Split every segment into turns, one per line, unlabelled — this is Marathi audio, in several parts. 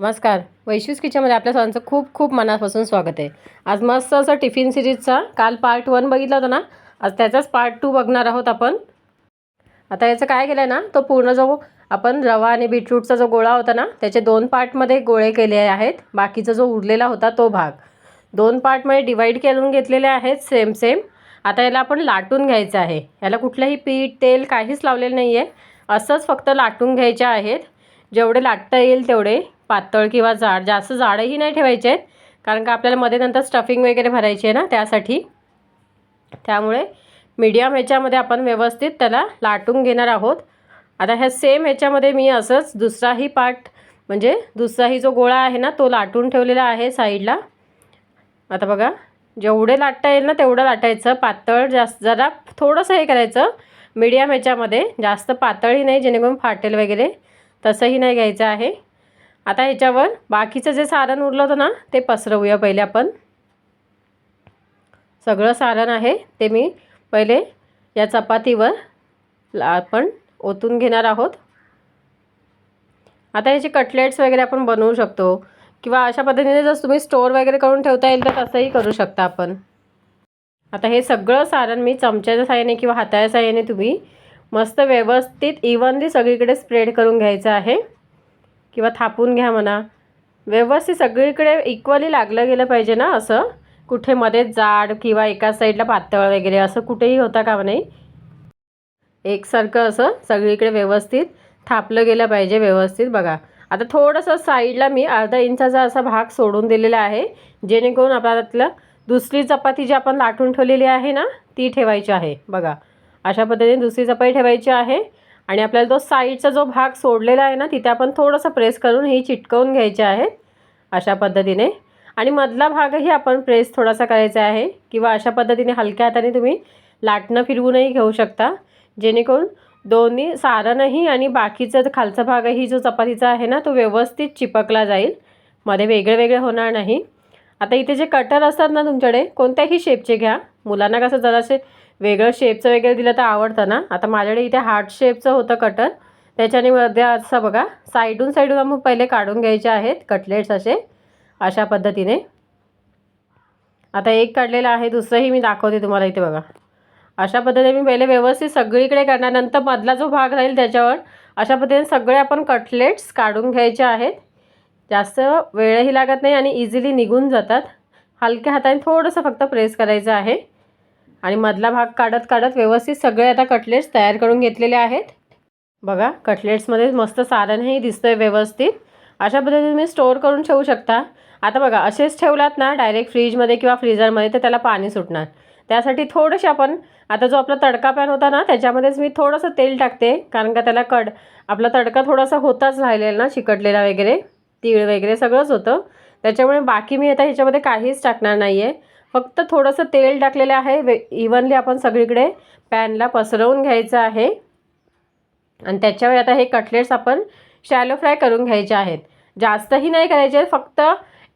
नमस्कार. वैश्विक किचनमध्ये आपल्या सर्वांचं खूप खूप मनापासून स्वागत आहे. आज मस्त असं टिफिन सिरीजचा काल पार्ट वन बघितला होता ना? आज त्याचाच पार्ट टू बघणार आहोत आपण. आता याचं काय केलं आहे ना तो पूर्ण जो आपण रवा आणि बीटरूटचा जो गोळा होता ना त्याचे दोन पार्टमध्ये गोळे केले आहेत. बाकीचा जो उरलेला होता तो भाग. दोन पार्टमध्ये डिवाईड करून घेतलेले आहेत सेम सेम आता याला आपण लाटून घ्यायचं आहे. याला कुठलंही पीठ तेल काहीच लावलेलं नाही आहे असंच फक्त लाटून घ्यायचे आहेत. जेवढे लाटता येईल तेवढे पातळ किंवा जाड. जास्त जाडही नाही ठेवायचे आहेत कारण का आपल्याला मध्ये नंतर स्टफिंग वगैरे भरायची आहे ना त्यासाठी. त्यामुळे मीडियम ह्याच्यामध्ये आपण व्यवस्थित त्याला लाटून घेणार आहोत. आता ह्या सेम ह्याच्यामध्ये मी असंच दुसराही पार्ट म्हणजे दुसराही जो गोळा आहे ना तो लाटून ठेवलेला आहे साईडला आता बघा जेवढे लाटता येईल ना तेवढं लाटायचं. पातळ जास्त जरा थोडंसं हे करायचं. मीडियम ह्याच्यामध्ये जास्त पातळही नाही जेणेकरून फाटेल वगैरे. तसंही नाही घ्यायचं आहे. आता ह्याच्यावर बाकीचं जे सारण उरलं होतं ना ते पसरवूया पहिले आपण. सगळं सारण आहे ते मी पहिले या चपातीवर आपण ओतून घेणार आहोत. आता याचे कटलेट्स वगैरे आपण बनवू शकतो किंवा अशा पद्धतीने जर तुम्ही स्टोअर वगैरे करून ठेवता येईल तर तसंही करू शकता आपण. आता हे सगळं सारण मी चमच्याच्या साह्याने किंवा हाताच्या साह्याने तुम्ही मस्त व्यवस्थित इव्हनली सगळीकडे स्प्रेड करून घ्यायचं आहे. किंवा थापून घ्या म्हणा. व्यवस्थित सगळीकडे इक्वली लागलं गेलं पाहिजे ना असं. कुठे मध्ये जाड किंवा एका साईडला पातळ वगैरे असं कुठेही होता का नाही एकसारखं असं सगळीकडे व्यवस्थित थापलं गेलं पाहिजे व्यवस्थित बघा. आता थोडंसं साईडला मी अर्धा इंचाचा असा भाग सोडून दिलेला आहे. जेणेकरून आपल्यातलं दुसरी चपाती जी आपण लाटून ठेवलेली आहे ना ती ठेवायची आहे. बघा. अशा पद्धतीने दुसरी चपाई ठेवायची आहे. आणि आपल्याला तो साईडचा जो भाग सोडलेला आहे ना तिथे आपण थोडंसं प्रेस करून ही चिटकवून घ्यायची आहे. अशा पद्धतीने. आणि मधला भागही आपण प्रेस थोडासा करायचा आहे. किंवा अशा पद्धतीने हलक्या हाताने तुम्ही लाटणं फिरवूनही घेऊ शकता. जेणेकरून दोन्ही सारणही आणि बाकीचा खालचा भागही जो चपातीचा आहे ना तो व्यवस्थित चिपकला जाईल. मध्ये वेगळे वेगळे होणार नाही. आता इथे जे कटर असतात ना तुमच्याकडे कोणत्याही शेपचे घ्या. मुलांना कसं जरासे वेगळं शेपचं वगैरे दिलं तर आवडतं ना? आता माझ्याकडे इथे हार्ट शेपचं होतं कटर त्याच्याने मध्ये असं बघा साईडून साईडून आपण पहिले काढून घ्यायचे आहेत कटलेट्स असे अशा पद्धतीने. आता एक काढलेलं आहे दुसरंही मी दाखवते तुम्हाला इथे बघा. अशा पद्धतीने मी पहिले व्यवस्थित सगळीकडे करणार नंतर मधला जो भाग राहील त्याच्यावर अशा पद्धतीने सगळे आपण कटलेट्स काढून घ्यायचे आहेत. जास्त वेळही लागत नाही आणि इझिली निघून जातात. हलक्या हाताने थोडंसं फक्त प्रेस करायचं आहे. आणि मधला भाग काढत काढत व्यवस्थित सगळे आता कटलेट्स तयार करून घेतलेले आहेत. बघा कटलेट्समध्ये मस्त सारणही दिसतं आहे व्यवस्थित. अशा पद्धतीने तुम्ही स्टोअर करून ठेवू शकता. आता बघा असेच ठेवलात ना डायरेक्ट फ्रीजमध्ये किंवा फ्रीजरमध्ये तर त्याला पाणी सुटणार. त्यासाठी थोडंसे आपण आता जो आपला तडका पॅन होता ना त्याच्यामध्येच मी थोडंसं तेल टाकते. कारण का त्याला कड आपला तडका थोडासा होताच राहिलेला ना चिकटलेला वगैरे तीळ वगैरे सगळंच होतं. त्याच्यामुळे बाकी मी आता ह्याच्यामध्ये काहीच टाकणार नाही आहे फक्त थोडंसं तेल टाकलेलं आहे. वे इव्हनली आपण सगळीकडे पॅनला पसरवून घ्यायचं आहे. आणि त्याच्यावर आता हे कटलेट्स आपण शॅलो फ्राय करून घ्यायचे आहेत. जास्तही नाही करायचे फक्त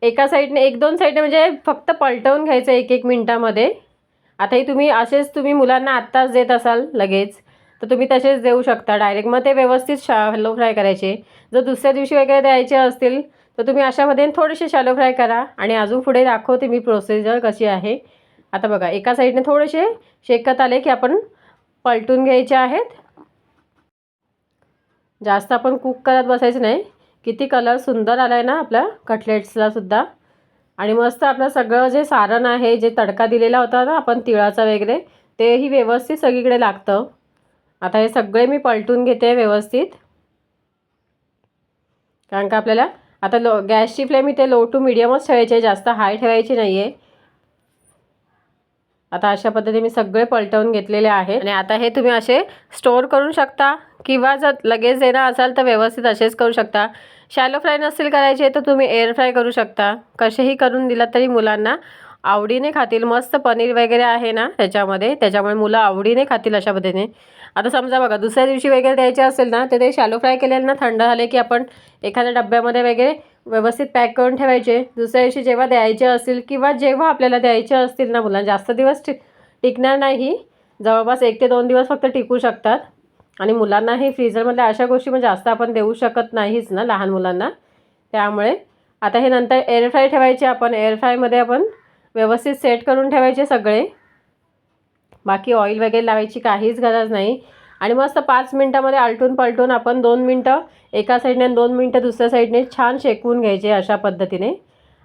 एका साईडने एक दोन साईडने म्हणजे फक्त पलटवून घ्यायचं एक एक मिनटामध्ये. आताही तुम्ही असेच तुम्ही मुलांना आत्ताच देत असाल लगेच तर तुम्ही तसेच देऊ शकता. डायरेक्ट मग ते व्यवस्थित शॅलो फ्राय करायचे. जर दुसऱ्या दिवशी वगैरे द्यायचे असतील तर तुम्ही अशामध्ये थोडेसे शॅलो फ्राय करा आणि अजून पुढे दाखवते मी प्रोसिजर कशी आहे. आता बघा एका साईडने थोडेसे शेकत आले की आपण पलटून घ्यायचे आहेत. जास्त आपण कुक करत बसायचं नाही. किती कलर सुंदर आला आहे ना आपल्या कटलेट्सला सुद्धा. आणि मस्त आपलं सगळं जे सारण आहे जे तडका दिलेला होता ना आपण तिळाचा वगैरे तेही व्यवस्थित सगळीकडे लागतं. आता हे सगळे मी पलटून घेते व्यवस्थित. कारण का आपल्याला आता लो गॅसची फ्लेम इथे लो टू मिडियमच ठेवायची आहे जास्त हाय ठेवायची नाही आहे आता अशा पद्धतीने मी सगळे पलटवून घेतलेले आहेत. आणि आता हे तुम्ही असे स्टोअर करू शकता किंवा जर लगेच देणार असाल तर व्यवस्थित असेच करू शकता. शॅलो फ्राय नसेल करायचे तर तुम्ही एअर फ्राय करू शकता. कसेही करून दिलात तरी मुलांना आवडीने खातील. मस्त पनीर वगैरे आहे ना त्याच्यामध्ये. त्याच्यामुळे मुलं आवडीने खातील अशा पद्धतीने. आता समजा बघा दुसऱ्या दिवशी वगैरे द्यायचे असेल ना तर ते शॅलो फ्राय केलेलं ना थंड झाले की आपण एखाद्या डब्यामध्ये वगैरे व्यवस्थित पॅक करून ठेवायचे. दुसऱ्या दिवशी जेव्हा द्यायचे असतील किंवा जेव्हा आपल्याला द्यायचे असतील ना मुलांना जास्त दिवस टिक टिकणार नाही. जवळपास एक ते दोन दिवस फक्त टिकू शकतात. आणि मुलांना हे अशा गोष्टी म्हणजे जास्त आपण देऊ शकत नाहीच ना लहान मुलांना. त्यामुळे आता हे नंतर एअर फ्राय ठेवायचे आपण. एअरफ्रायमध्ये आपण व्यवस्थित सेट करून ठेवायचे सगळे. बाकी ऑइल वगैरे लावायची काहीच गरज नाही. आणि मस्त पाच मिनटामध्ये आलटून पलटून आपण दोन मिनटं एका साईडने आणि दोन मिनटं दुसऱ्या साईडने छान शेकवून घ्यायचे अशा पद्धतीने.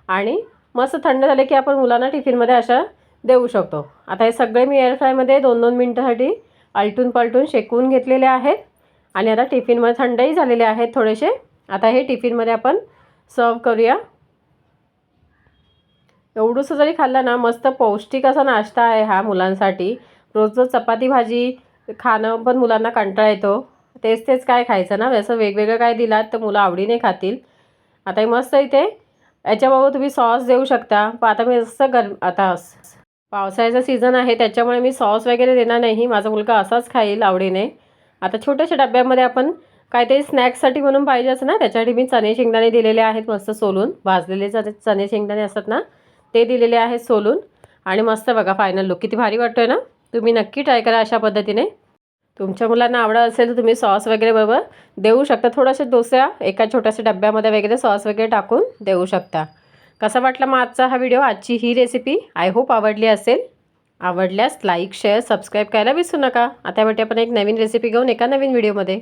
आणि मस्त थंड झाले की आपण मुलांना टिफिनमध्ये अशा देऊ शकतो. आता हे सगळे मी एअरफ्रायमध्ये दोन दोन मिनटासाठी आलटून पलटून शेकवून घेतलेले आहेत. आणि आता टिफिनमध्ये थंडही झालेले आहेत थोडेसे. आता हे टिफिनमध्ये आपण सर्व करूया. एवढंसं जरी खाल्लं ना मस्त पौष्टिक असा नाश्ता आहे हा मुलांसाठी. रोज रोज चपाती भाजी खाणं पण मुलांना कंटाळा येतो. तेच तेच काय खायचं ना? असं वेगवेगळं काय दिलात तर मुलं आवडीने खातील. आता मस्त इथे. याच्याबाबत तुम्ही सॉस देऊ शकता. पण आता मी जसं गर आता पावसाळ्याचा सीझन आहे त्याच्यामुळे मी सॉस वगैरे देणार नाही. माझा मुलगा असाच खाईल आवडीने. आता छोट्याशा डब्यामध्ये आपण काहीतरी स्नॅक्ससाठी म्हणून पाहिजेच ना? त्याच्यासाठी मी चणे शेंगदाणे दिलेले आहेत मस्त सोलून. भाजलेले चणे चणे शेंगदाणे असतात ना? ते दिलेले आहेत सोलून. आणि मस्त बघा फायनल लुक किती भारी वाटतोय ना? तुम्ही नक्की ट्राय करा अशा पद्धतीने. तुमच्या मुलांना आवडत असेल तर तुम्ही सॉस वगैरे बरोबर देऊ शकता. थोडंसं डोस्या एका छोट्याशा डब्यामध्ये वगैरे सॉस वगैरे टाकून देऊ शकता. कसा वाटला मग आजचा हा व्हिडिओ आजची ही रेसिपी आय होप आवडली असेल. आवडल्यास लाईक शेअर सबस्क्राईब करायला विसरू नका. आता भेटे आपण एक नवीन रेसिपी घेऊन एका नवीन व्हिडिओमध्ये